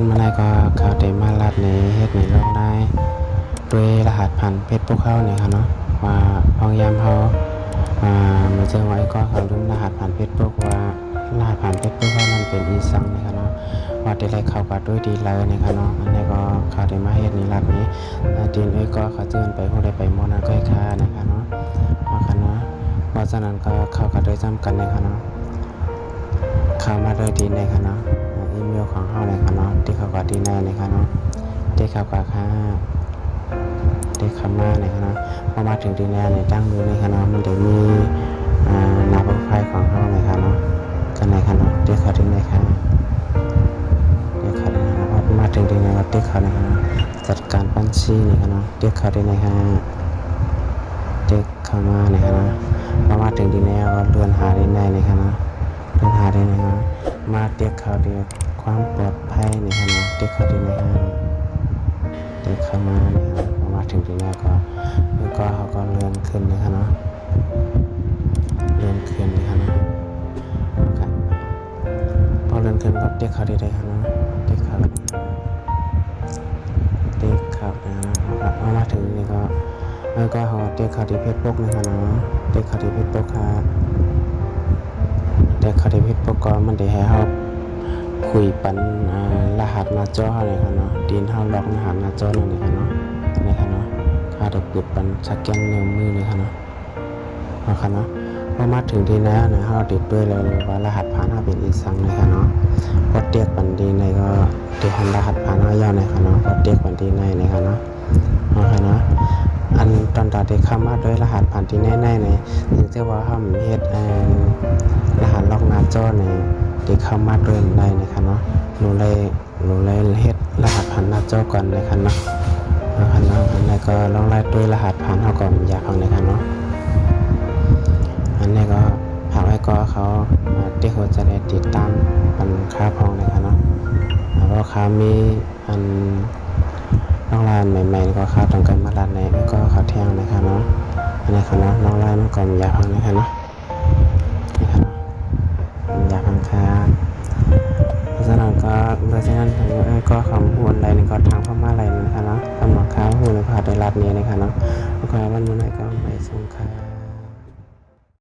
มันมาได้ก็เขาได้มาลัดในเฮ็ดในลองได้ด้วยรหัสผ่านเพชรพวกเขาเนี่ยค่ะเนาะว่าพยายามเขาอ่ามาเจอไว้ก็เขาลืมรหัสผ่านเพชรพวกว่ารหัสผ่านเพชรพวกเขามันเป็นอีซังนี่ยค่ะเนาะว่าได้ไล่เข้ากับด้วยดีเลยนี่ยค่ะเนาะอันนี้ก็เขาได้มาเฮ็ดในรัดนี้อ่าดีนเอ้ยก็เขาเจิญไปฮู้ได้ไปมอนะก็ให้ค่านะคะเนาะว่าค่ะเนาะเพราะฉะนั้นก็เข้ากับด้วยซ้ำกันเลยค่ะเนาะเข้ามาด้วยดีในค่ะเนาะ ดีหน้านะครับเนาะเด้ข่าวกว่าค่ะได้คาว่านะครับเนาะพอมาถึงดีหน้าเนี่ยตั้งดูนะคบเนาะมันจะมีนาบังไฟของเขานะครับเนาะกันไหนครับเนาะเด้ข่าวดีไหนครับเด้ข่าวดีนะพอมาถึงดีหน้าก็ได้ข่าวนะครับจัดการปั้นชี้นะคบเนาะเด้ข่าวดีไหนครัะได้คาว่านะคบเนาะพอมาถึงดีหน้าราเลื่อนหาได้ไหนนะคบเนาะเลื่อนหาได้ไหนคะมาเตี้ยขาวเดียว ความปลอดภัยนี่ครับเนาะเตียกข่าดีนะครับเตียกเข้ามานะครับมาถึงที่นี่ก็แล้วก็เขาก็เลื่อนขึ้นนะครับเนาะเลื่อนขึ้นนะครับเนาะครับพอเลื่อนขึ้นก็เตียกข่าดีได้ครับเนาะเตียกข่าเตียกข่านะครับพอมาถึงนี่ก็แล้วก็เขาเตียกข่าดีเพชรปกนะครับเนาะเตียกข่าดีเพชรปกครับแต่คาริพิษปกรณ์มันได้ให้เฮา คุยปันรหัสหน้าจอเฮาเลยครับเนาะดินเฮาล็อกรหัสหน้าจอนั่นเลยครับเนาะนี่ครับเนาะค่าได้ปิดปันสแกนนิ้วมือเลยครับเนาะเอาครับเนาะพอมาถึงที่แล้นะเฮาติดด้วยเลยว่ารหัสผ่านเฮาเป็นอีสังเลยครับเนาะพอเตียกปันดีในก็เตียกรหัสผ่านเฮายาวเลยครับเนาะพอเตียกปันดีในเลยครับเนาะเอาครับเนาะอันตอนตาได้เข้ามาด้วยรหัสผ่านที่แน่ๆเนี่ยถึงจะว่าเฮามเฮ็ดเอ่อรหัสล็อกหน้าจอใน ที่เข้ามาด้วยได้นะครับเนาะหนูเลยหนูเลยเฮ็ดรหัสผ่านหน้าจอก่อนนะครับเนาะนะครับเนาะอันนี้ก็ลองไล่ด้วยรหัสผ่านเขาก่อนอยากเอาเลยครับเนาะอันนี้ก็หากไว้ก็เขาที่เขาจะได้ติดตามปันค่าพองเลยครับเนาะเพราะเขามีอันน้องลายใหม่ๆก็เขาต้องการมาลัดในก็เขาเที่ยงนะครับเนาะอันนี้ครับเนาะน้องลายมันก็อยากเอานะครับเนาะ นั้นก็เพราะฉะนั้นผมก็คำพูดอะไรนี่ก็ทางพม่าอะไรนะคะเนาะตำรวจค้าหูในผ่าได้รัดนี้นะคะเนาะแล้วก็วันนี้ก็ไปส่งค่ะ